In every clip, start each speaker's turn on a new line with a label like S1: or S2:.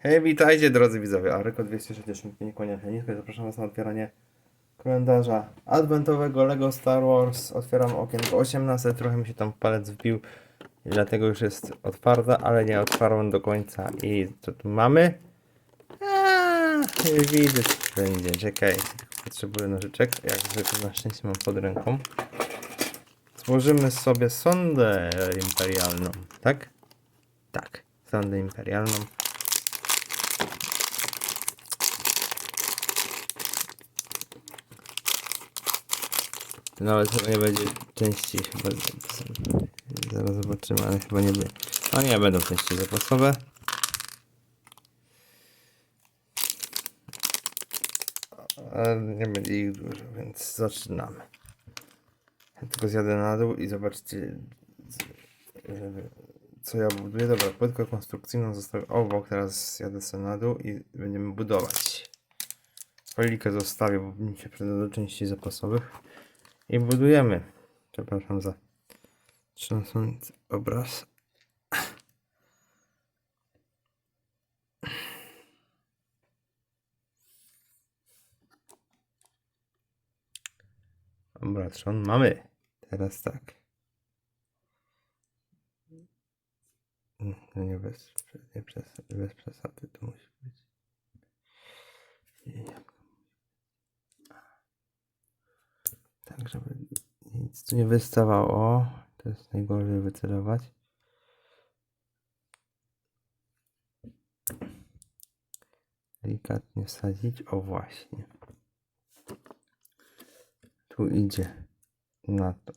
S1: Hej, witajcie drodzy widzowie, Aryko 265 kłania się nisko zapraszam was na otwieranie kalendarza adwentowego LEGO Star Wars. Otwieram okienko 18, trochę mi się tam palec wbił dlatego już jest otwarta, ale nie otwarłem do końca. I co tu mamy? Aaaa, widać będzie, czekaj, potrzebuję nożyczek, jak zwykle na szczęście mam pod ręką. Złożymy sobie sondę imperialną, tak? Tak, sondę imperialną. To nawet chyba nie będzie części zaraz zobaczymy, ale chyba nie będzie. No nie będą części zapasowe. Ale nie będzie ich dużo, więc zaczynamy. Ja tylko zjadę na dół i zobaczcie co ja buduję. Dobra, płytkę konstrukcyjną zostawię obok, teraz zjadę sobie na dół i będziemy budować. Folikę zostawię, bo mi się przyda do części zapasowych. I budujemy. Przepraszam za trząsący obraz. Dobra, trzon mamy. Teraz tak. No nie bez, nie przez, bez przesady to musi być. I jak Tak, żeby nic tu nie wystawało. To jest najgorzej wycelować. Delikatnie wsadzić. O, właśnie. Tu idzie na to.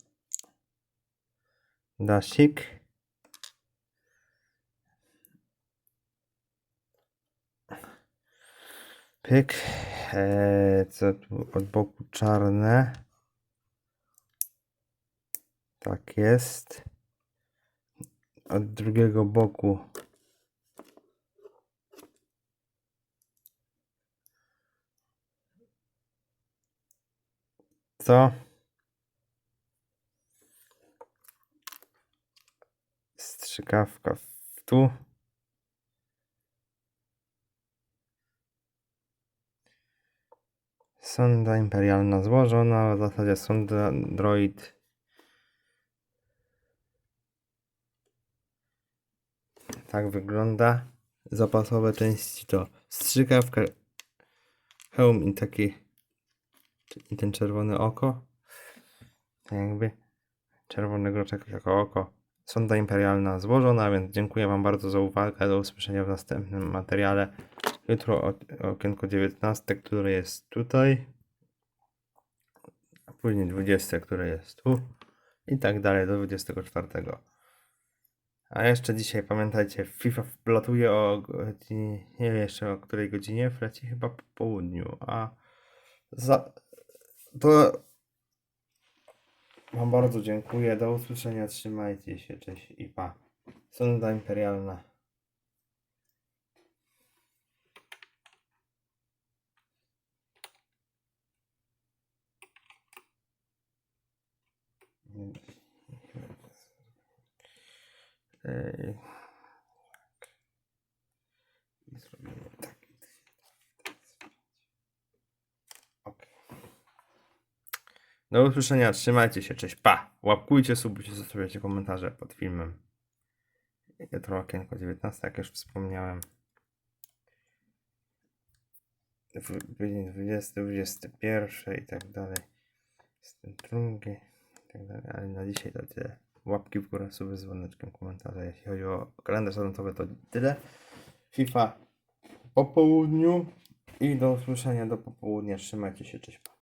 S1: Dasik. Pyk. Eee, co tu od boku czarne. Tak jest. Od drugiego boku. Co? Strzykawka w tu. Sonda imperialna złożona, w zasadzie sonda droid Tak wygląda. Zapasowe części to strzykawka, hełm i taki i ten czerwone oko. Tak jakby czerwony groczek jako oko. Sonda imperialna złożona, więc dziękuję Wam bardzo za uwagę. Do usłyszenia w następnym materiale. Jutro okienko 19, które jest tutaj. Później 20, które jest tu. I tak dalej do 24. A jeszcze dzisiaj pamiętajcie, FIFA wlatuje o godzinie, nie wiem jeszcze o której godzinie, wleci chyba po południu, a za to Wam bardzo dziękuję, do usłyszenia, trzymajcie się, cześć i pa. Sonda Imperialna. I zrobimy tak. Ok. Do usłyszenia, trzymajcie się, cześć, pa! Łapkujcie, subujcie, zostawiajcie komentarze pod filmem. Jutro okienko 19, jak już wspomniałem. Później 20, 21 i tak dalej. 22 i tak dalej, ale na dzisiaj to tyle. Łapki w górę, suby z dzwoneczkiem, komentarze. Jeśli chodzi o kalendarz adwentowy, to tyle. FIFA po południu i do usłyszenia do popołudnia. Trzymajcie się, cześć.